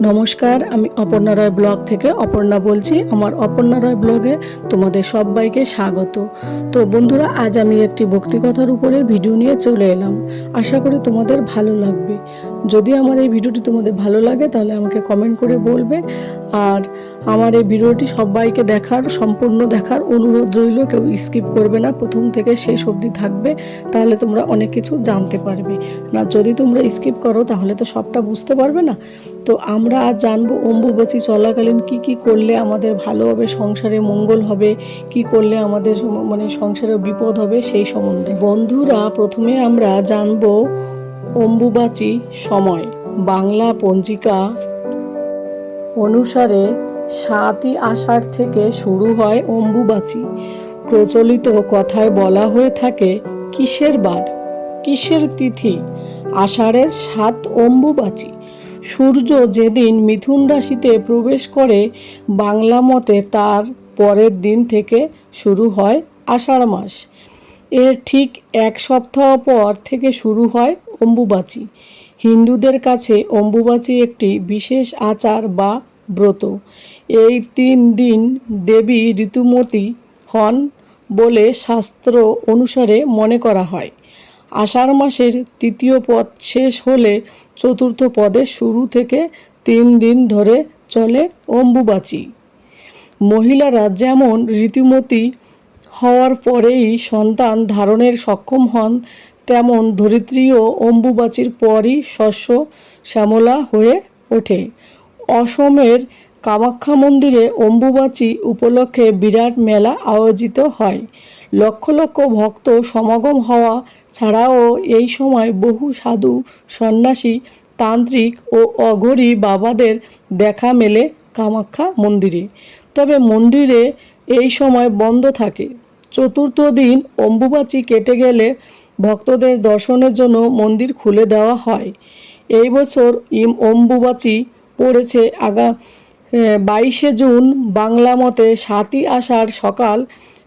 নমস্কার, আমি অপর্ণা রায় ব্লগ থেকে অপর্ণা বলছি। আমার অপর্ণা রায় ব্লগে তোমাদের সবাইকে স্বাগত। তো বন্ধুরা, আজ আমি একটি ভক্তিকথার উপরে ভিডিও নিয়ে চলে এলাম। আশা করি তোমাদের ভালো লাগবে। যদি আমার এই ভিডিওটি তোমাদের ভালো লাগে, তাহলে আমাকে কমেন্ট করে বলবে। আর আমার এই ভিডিওটি সবাইকে দেখার, সম্পূর্ণ দেখার অনুরোধ রইল। কেউ স্কিপ করবে না, প্রথম থেকে শেষ অবধি থাকবে, তাহলে তোমরা অনেক কিছু জানতে পারবে। না, যদি তোমরা স্কিপ করো, তাহলে তো সবটা বুঝতে পারবে না। তো আমরা আজ জানব অম্বুবাচী চলাকালীন কি কি করলে আমাদের ভালো হবে, সংসারে মঙ্গল হবে, কি করলে আমাদের মানে সংসারে বিপদ হবে, সেই সম্বন্ধে। বন্ধুরা, প্রথমে আমরা জানব অম্বুবাচী সময়। বাংলা পঞ্জিকা অনুসারে সাতই আষাঢ় থেকে শুরু হয় অম্বুবাচী। প্রচলিত কথায় বলা হয়ে থাকে, কিসের বার কিসের তিথি? আষাঢ়ের সাত অম্বুবাচী। সূর্য যেদিন মিথুন রাশিতে প্রবেশ করে, বাংলা মতে তার পরের দিন থেকে শুরু হয় আষাঢ় মাস। এর ঠিক এক সপ্তাহ পর থেকে শুরু হয় অম্বুবাচী। হিন্দুদের কাছে অম্বুবাচী একটি বিশেষ আচার বা ব্রত। এই তিন দিন দেবী ঋতুমতী হন বলে শাস্ত্র অনুসারে মনে করা হয়। আষাঢ় মাসের তৃতীয় পদ শেষ হলে চতুর্থ পদের শুরু থেকে তিন দিন ধরে চলে অম্বুবাচী। মহিলারা যেমন ঋতুমতী হওয়ার পরেই সন্তান ধারণের সক্ষম হন, তেমন ধরিত্রীও অম্বুবাচীর পরই শস্য শ্যামলা হয়ে ওঠে। অসমের কামাখ্যা মন্দিরে অম্বুবাচী উপলক্ষে বিরাট মেলা আয়োজিত হয়। লক্ষ লক্ষ ভক্ত সমাগম হওয়া ছাড়াও এই সময় বহু সাধু, সন্ন্যাসী, তান্ত্রিক ও অঘরী বাবাদের দেখা মেলে কামাখ্যা মন্দিরে। তবে মন্দিরে এই সময় বন্ধ থাকে। চতুর্থ দিন অম্বুবাচী কেটে গেলে ভক্তদের দর্শনের জন্য মন্দির খুলে দেওয়া হয়। এই বছর ইম অম্বুবাচী পড়েছে আগা বাইশে জুন বাংলা মতে সাতই আষাঢ় সকাল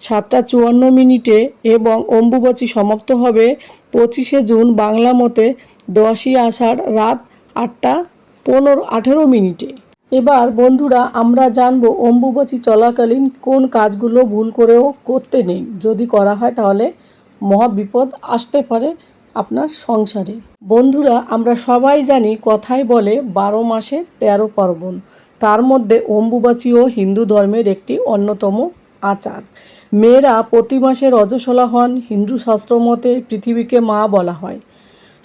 সাতটা চুয়ান্ন মিনিটে এবং অম্বুবাচী সমাপ্ত হবে পঁচিশে জুন বাংলা মতে দশই আষাঢ় রাত আটটা পনেরো আঠেরো মিনিটে। এবার বন্ধুরা, আমরা জানব অম্বুবাচী চলাকালীন কোন কাজগুলো ভুল করেও করতে নেই। যদি করা হয় তাহলে মহা বিপদ আসতে পারে। আপনার সংসারে। বন্ধুরা, আমরা সবাই জানি কথাই বলে বারো মাসে তেরো পার্বণ। তার মধ্যে অম্বুবাচীও হিন্দু ধর্মের একটি অন্যতম আচার। মেয়েরা প্রতি মাসে রজস্বলা হন, হিন্দু শাস্ত্র মতে পৃথিবীকে মা বলা হয়।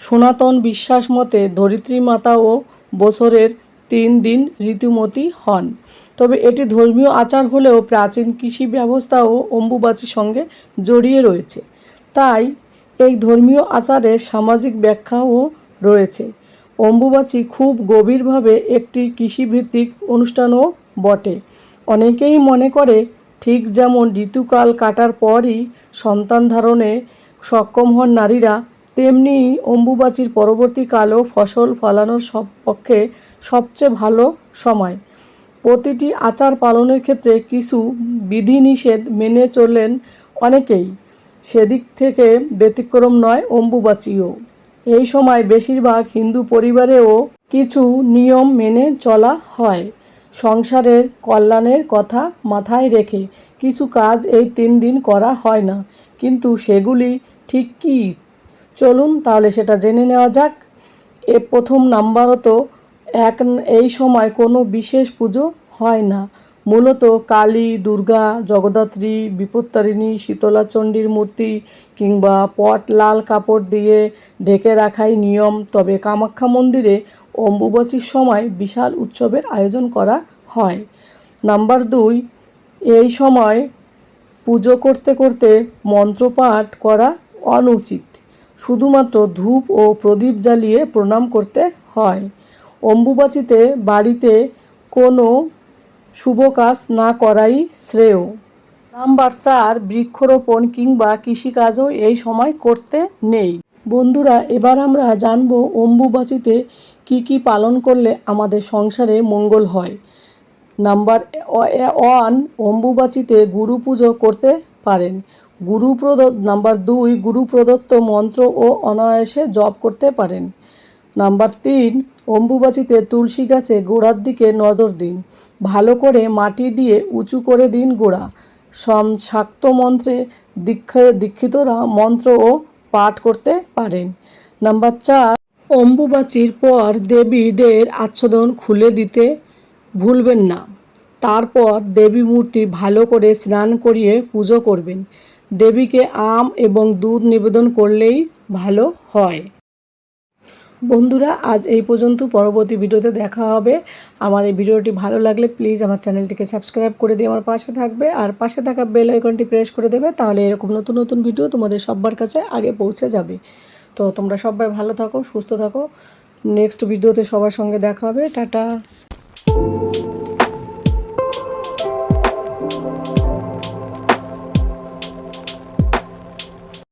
সনাতন বিশ্বাস মতে ধরিত্রী মাতা ও বছরের তিন দিন ঋতুমতি হন। তবে এটি ধর্মীয় আচার হলেও প্রাচীন কৃষি ব্যবস্থা ও অম্বুবাচীর সঙ্গে জড়িয়ে রয়েছে। তাই এই ধর্মীয় আচারের সামাজিক ব্যাখ্যাও রয়েছে। অম্বুবাচী খুব গভীরভাবে একটি কৃষিভিত্তিক অনুষ্ঠানও বটে। অনেকেই মনে করে, ঠিক যেমন ঋতুকাল কাটার পরই সন্তান ধারণে সক্ষম হন নারীরা, তেমনি অম্বুবাচীর পরবর্তীকালেও ফসল ফলানোর সব পক্ষে সবচেয়ে ভালো সময়। প্রতিটি আচার পালনের ক্ষেত্রে কিছু বিধিনিষেধ মেনে চললেন অনেকেই। সেদিক থেকে ব্যতিক্রম নয় অম্বুবাচীও। এই সময় বেশিরভাগ হিন্দু পরিবারেও কিছু নিয়ম মেনে চলা হয়। সংসারের কল্যাণের কথা মাথায় রেখে কিছু কাজ এই তিন দিন করা হয় না। কিন্তু সেগুলি ঠিক কী? চলুন তাহলে সেটা জেনে নেওয়া যাক। এ প্রথম নাম্বারত এক, এই সময় কোনো বিশেষ পুজো হয় না। মূলত কালী, দুর্গা, জগদ্ধাত্রী, বিপত্তারিণী, শীতলা চণ্ডীর মূর্তি কিংবা পট, লাল কাপড় দিয়ে ঢেকে রাখাই নিয়ম। তবে কামাখ্যা মন্দিরে অম্বুবাচীর সময় বিশাল উৎসবের আয়োজন করা হয়। নাম্বার দুই, এই সময় পুজো করতে করতে মন্ত্রপাঠ করা অনুচিত। শুধুমাত্র ধূপ ও প্রদীপ জ্বালিয়ে প্রণাম করতে হয়। অম্বুবাচীতে বাড়িতে কোনো শুভ কাজ না করাই শ্রেয়। নাম্বার চার বৃক্ষরোপণ কিংবা কৃষিকাজও এই সময় করতে নেই। বন্ধুরা, এবার আমরা জানব অম্বুবাচীতে কি কি পালন করলে আমাদের সংসারে মঙ্গল হয়। নাম্বার ওয়ান, অম্বুবাচীতে গুরু পুজো করতে পারেন। গুরু প্রদত্ত নাম্বার দুই গুরু প্রদত্ত মন্ত্র ও অনায়াসে জপ করতে পারেন। নাম্বার তিন, অম্বুবাচিতে তুলসী গাছে গোড়ার দিকে নজর দিন। ভালো করে মাটি দিয়ে উঁচু করে দিন গোড়া। সম শাক্ত মন্ত্রে দীক্ষা দীক্ষিতরা মন্ত্র ও পাঠ করতে পারেন। নাম্বার চার, অম্বুবাচির পর দেবীদের আচ্ছাদন খুলে দিতে ভুলবেন না। তারপর দেবী মূর্তি ভালো করে স্নান করিয়ে পুজো করবেন। দেবীকে আম এবং দুধ নিবেদন করলেই ভালো হয়। বন্ধুরা, আজ এই পর্যন্ত। পরবর্তী ভিডিওতে দেখা হবে। আমার এই ভিডিওটি ভালো লাগলে প্লিজ আমার চ্যানেলটিকে সাবস্ক্রাইব করে দিয়ে আমার পাশে থাকবে। আর পাশে থাকা বেল আইকনটি প্রেস করে দেবে, তাহলে এরকম নতুন নতুন ভিডিও তোমাদের সবার কাছে আগে পৌঁছে যাবে। তো তোমরা সবাই ভালো থাকো, সুস্থ থাকো। নেক্সট ভিডিওতে সবার সঙ্গে দেখা হবে। টাটা।